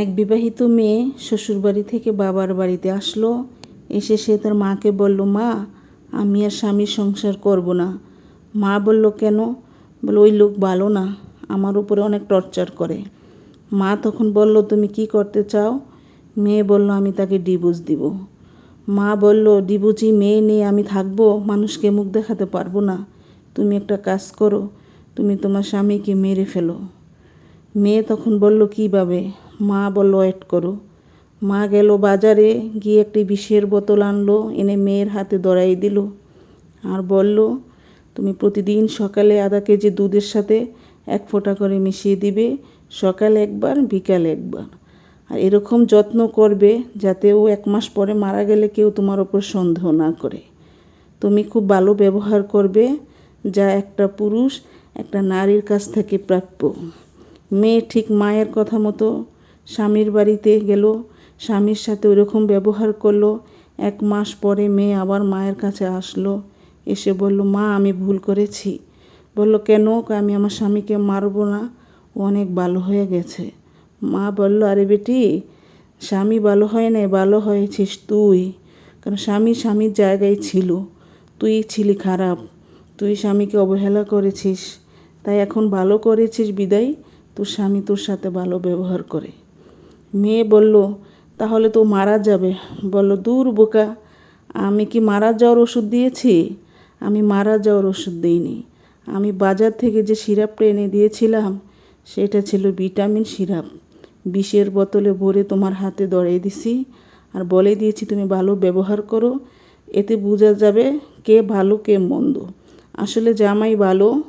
এক বিবাহিত মেয়ে শ্বশুরবাড়ি থেকে বাবার বাড়িতে আসলো। এসে সে তার মাকে বলল, মা, আমি আর স্বামীর সংসার করব না। মা বলল, কেন? বলে, ওই লোক ভালো না, আমার উপরে অনেক টর্চার করে। মা তখন বলল, তুমি কি করতে চাও? মেয়ে বলল, আমি তাকে ডিভোর্স দিব। মা বলল, ডিভোর্সি মেয়ে নিয়ে আমি থাকব, মানুষকে মুখ দেখাতে পারব না। তুমি একটা কাজ করো, তুমি তোমার স্বামীকে মেরে ফেলো। মেয়ে তখন বলল, কীভাবে? মা বলল ওয়েট করো। মা গেল বাজারে, গিয়ে একটি বিষের বোতল আনলো, এনে মেয়ের হাতে ধরাই দিল আর বলল, তুমি প্রতিদিন সকালে আধা কেজি দুধের সাথে এক ফোঁটা করে মিশিয়ে দিবে, সকালে একবার, বিকালে একবার। আর এরকম যত্ন করবে যাতে ও এক মাস পরে মারা গেলে কেউ তোমার ওপর সন্দেহ না করে। তুমি খুব ভালো ব্যবহার করবে, যা একটা পুরুষ, একটা নারীর কাছ থেকে প্রাপ্য। মেয়ে ঠিক মায়ের কথা মতো স্বামীর বাড়িতে গেল। স্বামীর সাথে ওরকম ব্যবহার করল। এক মাস পরে মেয়ে আবার মায়ের কাছে আসলো। এসে বলল, মা, আমি ভুল করেছি। বলল, কেন? আমি আমার স্বামীকে মারবো না। ও অনেক ভালো হয়ে গেছে। মা বলল, আরে বেটি, স্বামী ভালো হয় নাই, ভালো হয়েছিস তুই। কারণ স্বামী স্বামীর জায়গায় ছিল। তুই ছিলি খারাপ। তুই স্বামীকে অবহেলা করেছিস। তাই এখন ভালো করেছিস বিদায়। তোর স্বামী তোর সাথে ভালো ব্যবহার করে। মেয়ে বলল, তাহলে তো মারা যাবে। বলল, দূর বোকা, আমি কি মারা যাওয়ার ওষুধ দিয়েছি? আমি মারা যাওয়ার ওষুধ দিইনি। আমি বাজার থেকে যে সিরাপটা এনে দিয়েছিলাম, সেটা ছিল ভিটামিন সিরাপ। বিষের বোতলে ভরে তোমার হাতে ধরিয়ে দিছি, আর বলে দিয়েছি তুমি ভালো ব্যবহার করো। এতে বোঝা যাবে কে ভালো, কে মন্দ। আসলে জামাই ভালো,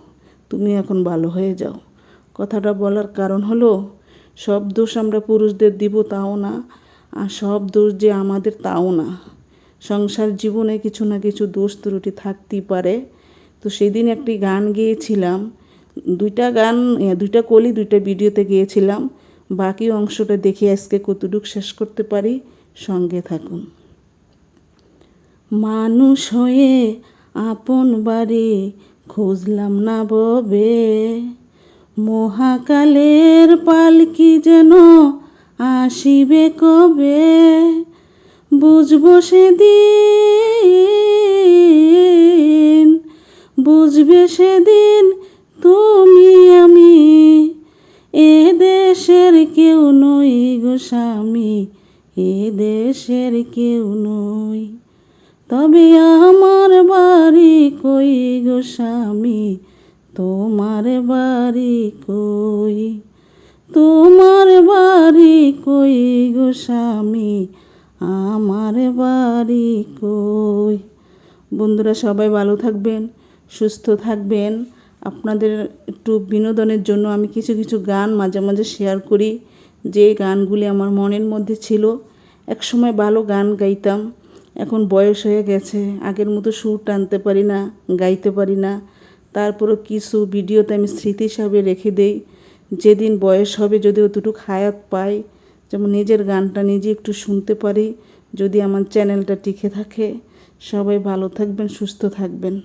তুমি এখন ভালো হয়ে যাও। কথাটা বলার কারণ হলো সব দোষ আমরা পুরুষদের দিব, তাও না। আর সব দোষ যে আমাদের, তাও না। সংসার জীবনে কিছু না কিছু দোষ ত্রুটি থাকতেই পারে। তো সেদিন একটি গান গেয়েছিলাম। দুইটা গান দুইটা কলি, দুইটা ভিডিওতে গিয়েছিলাম। বাকি অংশটা দেখে আজকে কতটুক শেষ করতে পারি, সঙ্গে থাকুন। মানুষ হয়ে আপন বাড়ি খুঁজলাম না ববে। মহাকালের পালকি যেন আসিবে কবে? বুঝব সেদিন, বুঝবে সেদিন তুমি আমি। এ দেশের কেউ নই গো স্বামী, এ দেশের কেউ নই। তবে আমার বাড়ি কই গো স্বামী? তোমার বাড়ি কই? তোমার বাড়ি কই গো স্বামী? আমার বাড়ি কই? বন্ধুরা সবাই ভালো থাকবেন, সুস্থ থাকবেন। আপনাদের একটু বিনোদনের জন্য আমি কিছু কিছু গান মাঝে মাঝে শেয়ার করি। যে গানগুলি আমার মনের মধ্যে ছিল, একসময় ভালো গান গাইতাম। এখন বয়স হয়ে গেছে, আগের মতো সুর টানতে পারি না, গাইতে পারি না। তারপরও কিছু ভিডিওতে আমি স্মৃতি হিসাবে রেখে দেই। যেদিন বয়স হবে যদি অতটুকু হায়াত পাই, যেমন নিজের গানটা নিজে একটু শুনতে পারি, যদি আমার চ্যানেলটা টিকে থাকে। সবাই ভালো থাকবেন, সুস্থ থাকবেন।